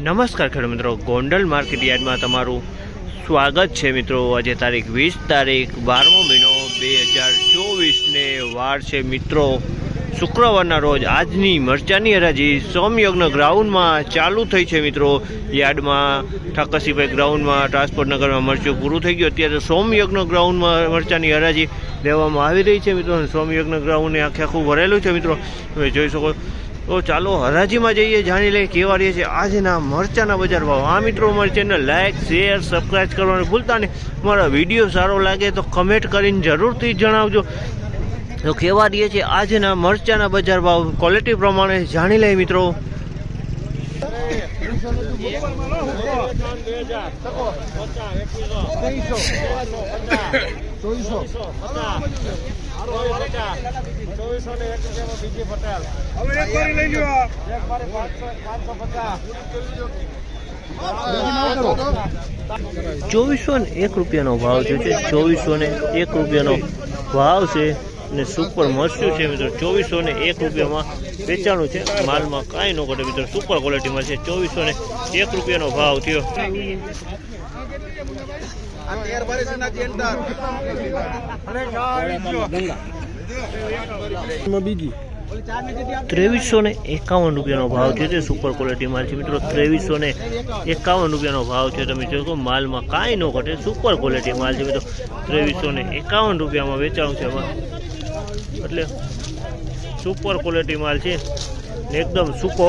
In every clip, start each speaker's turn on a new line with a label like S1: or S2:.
S1: નમસ્કાર ખેડૂત મિત્રો. ગોંડલ માર્કેટ યાર્ડમાં તમારું સ્વાગત છે મિત્રો. આજે તારીખ વીસ તારીખ બારમો મહિનો બે હજાર ચોવીસને વાર છે મિત્રો. શુક્રવારના રોજ આજની મરચાની હરાજી સોમયજ્ઞ ગ્રાઉન્ડમાં ચાલુ થઈ છે મિત્રો. યાર્ડમાં ઠાકરસીભાઈ ગ્રાઉન્ડમાં, ટ્રાન્સપોર્ટ નગરમાં મરચું પૂરું થઈ ગયું. અત્યારે સોમયજ્ઞ ગ્રાઉન્ડમાં મરચાની હરાજી લેવામાં આવી રહી છે મિત્રો. સોમયજ્ઞ ગ્રાઉન્ડને આખે આખું ભરેલું છે મિત્રો. તમે જોઈ શકો તો ચાલો હરાજીમાં જઈએ, જાણી લઈએ કેવા રહીએ છે આજના મરચાના બજાર ભાવ. આ મિત્રો, અમારી ચેનલ લાઇક શેર સબસ્ક્રાઈબ કરવાનું ભૂલતા નહીં. મારો વીડિયો સારો લાગે તો કમેન્ટ કરીને જરૂરથી જણાવજો. તો કેવા રહે છે આજના મરચાના બજાર ભાવ ક્વોલિટી પ્રમાણે જાણી લઈએ મિત્રો. ચોવીસો ને એક રૂપિયાનો ભાવ છે ચોવીસો ને એક રૂપિયાનો ભાવ છે. અને સુપર મસ્યું છે મિત્રો. ચોવીસો ને એક રૂપિયામાં વેચાણું છે. માલમાં કાંઈ ન ઘટે મિત્રો. સુપર ક્વોલિટીમાં છે. ચોવીસો ને એક રૂપિયાનો ભાવ થયો.
S2: બીજી
S1: ત્રેવીસો ને એકાવન રૂપિયાનો ભાવ છે તે સુપર ક્વોલિટી માલ છે મિત્રો. ત્રેવીસો ને એકાવન રૂપિયાનો ભાવ છે. તમે જોશો માલમાં કાંઈ ન ઘટે. સુપર ક્વોલિટી માલ છે મિત્રો. ત્રેવીસો ને એકાવન રૂપિયામાં વેચાણું છે. એમાં એટલે સુપર ક્વોલિટી માલ છે. એકદમ સૂકો.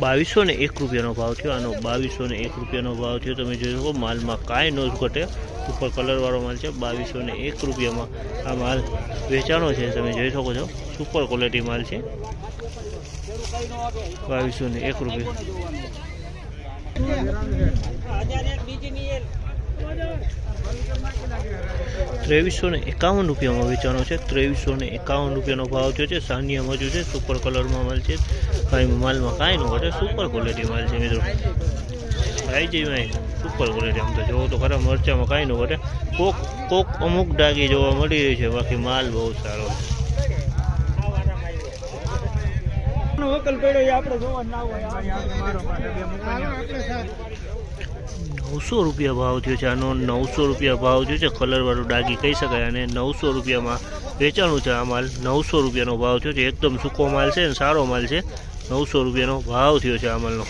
S1: બાવીસો ને એક રૂપિયાનો ભાવ થયો. આનો બાવીસો ને એક રૂપિયાનો ભાવ થયો. તમે જોઈ શકો, માલમાં કાંઈ નો ઘટે. ઉપર કલરવાળો માલ છે, બાવીસો ને એક રૂપિયામાં આ માલ વેચાણો છે. તમે જોઈ શકો છો સુપર ક્વોલિટી માલ છે. બાવીસો ને એક રૂપિયા. ત્રેવીસો ને એકાવન રૂપિયામાં વેચાણો છે. ત્રેવીસો ને એકાવન રૂપિયાનો ભાવ થયો છે. સાનિયા મજુ છે. સુપર કલરમાં માલ છે. કાંઈ માલમાં કાંઈ ન ઘટે. સુપર ક્વોલિટી માલ છે મિત્રો. આવી જઈ સુપર ક્વોલિટી આમ તો જોવો તો ખરા, મરચામાં કાંઈ ન ઘટે. કોક કોક અમુક ડાગી જોવા મળી રહી છે. બાકી માલ બહુ સારો છે.
S2: વકલ પડ્યો એ આપણે જોવા ના હોય.
S1: નવસો રૂપિયા ભાવ થયો છે. આનો નવસો રૂપિયા ભાવ થયો છે. કલરવાળું ડાગી કહી શકાય અને નવસો રૂપિયામાં વેચાણું છે આ માલ. નવસો રૂપિયાનો ભાવ થયો છે. એકદમ સૂકો માલ છે અને સારો માલ છે. નવસો રૂપિયાનો ભાવ થયો છે આ માલનો.